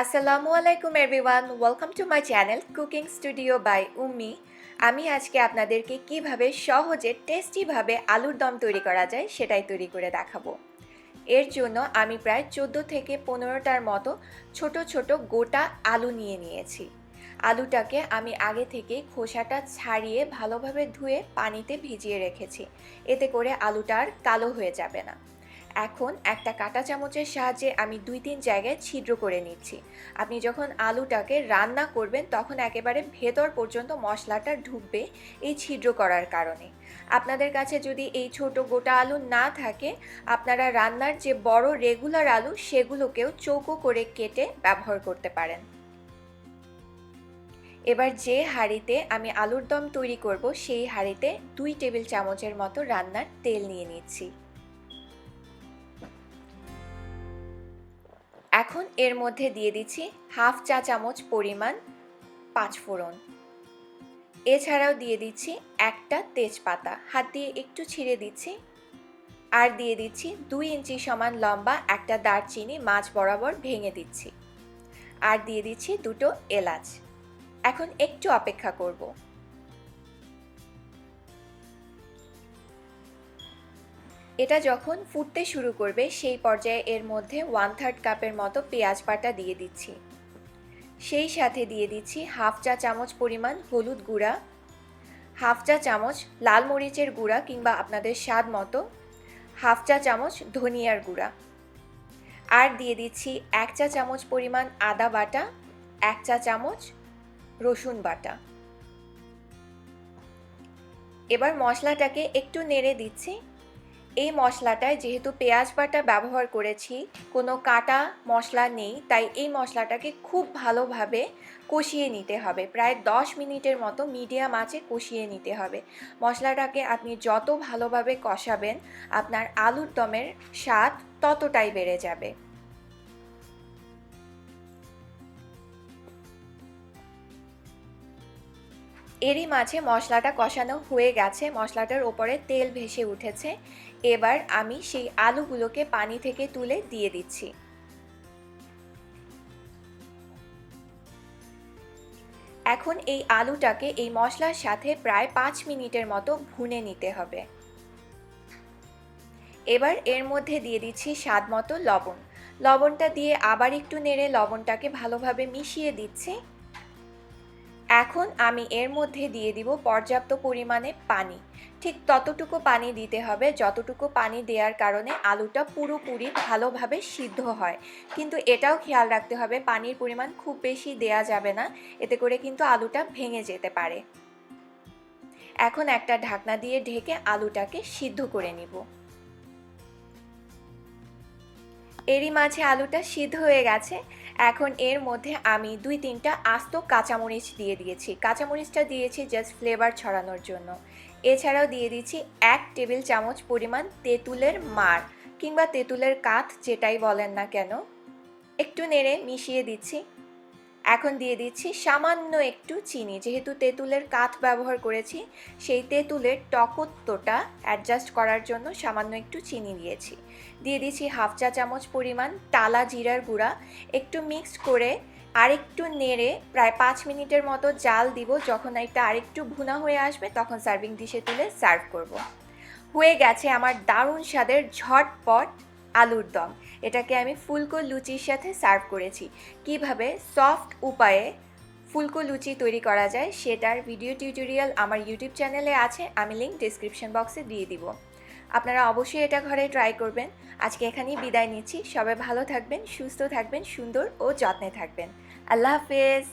আসসালামু আলাইকুম everyone welcome to my channel cooking studio by Ummi আমি আজকে আপনাদেরকে কীভাবে সহজে টেস্টিভাবে আলুর দম তৈরি করা যায় সেটাই তৈরি করে দেখাবো। এর জন্য আমি প্রায় চোদ্দ থেকে পনেরোটার মতো ছোট ছোট গোটা আলু নিয়ে নিয়েছি। আলুটাকে আমি আগে থেকেই খোসাটা ছাড়িয়ে ভালোভাবে ধুয়ে পানিতে ভিজিয়ে রেখেছি। এতে করে আলুটা আর কালো হয়ে যাবে না। এখন একটা কাঁটা চামচের সাহায্যে আমি দুই তিন জায়গায় ছিদ্র করে নিচ্ছি। আপনি যখন আলুটাকে রান্না করবেন, তখন একেবারে ভেতর পর্যন্ত মশলাটা ঢুকবে এই ছিদ্র করার কারণে। আপনাদের কাছে যদি এই ছোট গোটা আলু না থাকে, আপনারা রান্নার যে বড় রেগুলার আলু, সেগুলোকেও চৌকো করে কেটে ব্যবহার করতে পারেন। এবার যে হাঁড়িতে আমি আলুর দম তৈরি করব, সেই হাঁড়িতে দুই টেবিল চামচের মতো রান্নার তেল নিয়ে নিচ্ছি। এখন এর মধ্যে দিয়ে দিচ্ছি হাফ চা চামচ পরিমাণ পাঁচফোড়ন এছাড়াও দিয়ে দিচ্ছি একটা তেজপাতা। হাত দিয়ে একটু ছিঁড়ে দিচ্ছি। আর দিয়ে দিচ্ছি দুই ইঞ্চি সমান লম্বা একটা দারচিনি মাছ বরাবর ভেঙে দিচ্ছি। আর দিয়ে দিচ্ছি দুটো এলাচ। এখন একটু অপেক্ষা করব। এটা যখন ফুটতে শুরু করবে, সেই পর্যায়ে এর মধ্যে ওয়ান থার্ড কাপের মতো পেঁয়াজ বাটা দিয়ে দিচ্ছি। সেই সাথে দিয়ে দিচ্ছি হাফ চা চামচ পরিমাণ হলুদ গুঁড়া হাফ চা চামচ লাল মরিচের গুঁড়া কিংবা আপনাদের স্বাদ মতো হাফ চা চামচ ধনিয়ার গুঁড়া। আর দিয়ে দিচ্ছি এক চা চামচ পরিমাণ আদা বাটা, এক চা চামচ রসুন বাটা। এবার মশলাটাকে একটু নেড়ে দিচ্ছি। এই মশলাটায় যেহেতু পেঁয়াজ বাটা ব্যবহার করেছি, কোনো কাটা মশলা নেই, তাই এই মশলাটাকে খুব ভালোভাবে কষিয়ে নিতে হবে। প্রায় দশ মিনিটের মতো মিডিয়াম আঁচে কষিয়ে নিতে হবে। মশলাটাকে আপনি যত ভালোভাবে কষাবেন, আপনার আলুর দমের স্বাদ ততটাই বেড়ে যাবে। এরই মাঝে মশলাটা কষানো হয়ে গেছে। মশলাটার ওপরে তেল ভেসে উঠেছে। এবার আমি সেই আলুগুলোকে পানি থেকে তুলে দিয়ে দিচ্ছি। এখন এই আলুটাকে এই মশলার সাথে প্রায় পাঁচ মিনিটের মতো ভুনে নিতে হবে। এবার এর মধ্যে দিয়ে দিচ্ছি স্বাদ মতো লবণ। লবণটা দিয়ে আবার একটু নেড়ে লবণটাকে ভালোভাবে মিশিয়ে দিচ্ছি। এখন আমি এর মধ্যে দিয়ে দিব পর্যাপ্ত পরিমাণে পানি। ঠিক ততটুকু পানি দিতে হবে, যতটুকু পানি দেওয়ার কারণে আলুটা পুরোপুরি ভালোভাবে সিদ্ধ হয়। কিন্তু এটাও খেয়াল রাখতে হবে, পানির পরিমাণ খুব বেশি দেয়া যাবে না, এতে করে কিন্তু আলুটা ভেঙে যেতে পারে। এখন একটা ঢাকনা দিয়ে ঢেকে আলুটাকে সিদ্ধ করে নিব। এরই মাঝে আলুটা সিদ্ধ হয়ে গেছে এখন এর মধ্যে আমি দুই তিনটা আস্ত কাঁচামরিচ দিয়ে দিয়েছি। কাঁচামরিচটা দিয়েছি জাস্ট ফ্লেভার ছড়ানোর জন্য। এছাড়াও দিয়ে দিচ্ছি এক টেবিল চামচ পরিমাণ তেঁতুলের মার কিংবা তেঁতুলের কাঠ যেটাই বলেন না কেন। একটু নেড়ে মিশিয়ে দিচ্ছি। এখন দিয়ে দিচ্ছি সামান্য একটু চিনি। যেহেতু তেঁতুলের কাঠ ব্যবহার করেছি, সেই তেঁতুলের টকত্বটা অ্যাডজাস্ট করার জন্য সামান্য একটু চিনি দিয়েছি। দিয়ে দিচ্ছি হাফ চা চামচ পরিমাণ টালা জিরার গুঁড়া। একটু মিক্সড করে আরেকটু নেড়ে প্রায় পাঁচ মিনিটের মতো জাল দিব। যখন এটা আরেকটু ভুনা হয়ে আসবে, তখন সার্ভিং ডিশে তুলে সার্ভ করব। হয়ে গেছে আমার দারুণ স্বাদের ঝটপট আলুর দম। এটাকে আমি ফুলকো লুচির সাথে সার্ভ করেছি। কীভাবে সফট উপায়ে ফুলকো লুচি তৈরি করা যায় সেটার ভিডিও টিউটোরিয়াল আমার ইউটিউব চ্যানেলে আছে, আমি লিঙ্ক ডিসক্রিপশন বক্সে দিয়ে দিব। আপনারা অবশ্যই এটা ঘরে ট্রাই করবেন। আজকে এখানেই বিদায় নিচ্ছি। সবাই ভালো থাকবেন, সুস্থ থাকবেন, সুন্দর ও যত্নে থাকবেন। আল্লাহ হাফেজ।